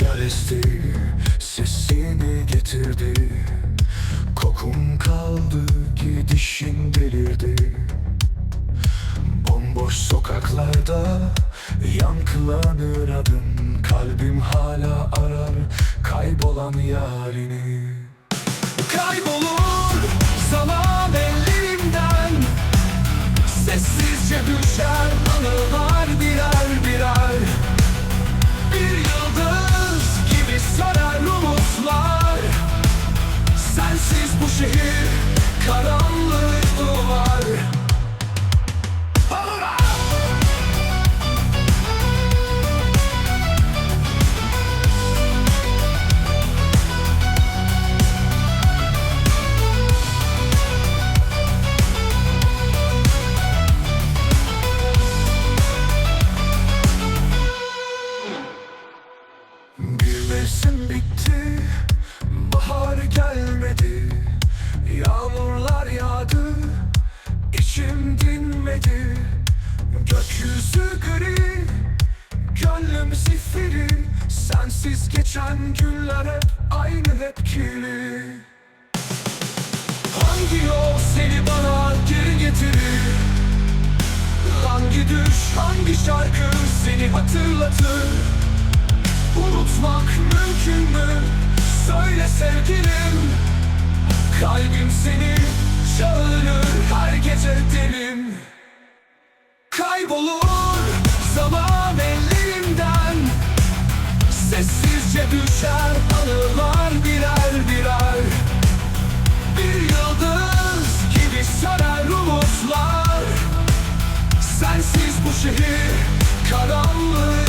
Rüzgar esti Sesini getirdi. Kokun kaldı Gidişin delirdi. Bomboş sokaklarda Yankılanır adım Kalbim hala arar Kaybolan yarini Sensiz geçen günler hep aynı hep kirli Hangi yol seni bana geri getirir? Hangi düş, hangi şarkı seni hatırlatır? Unutmak mümkün mü? Söyle sevgilim Kalbim seni çağırır her gece derin düşer anılar birer birer. Bir yıldız gibi söner umutlar. Sensiz bu şehir karanlık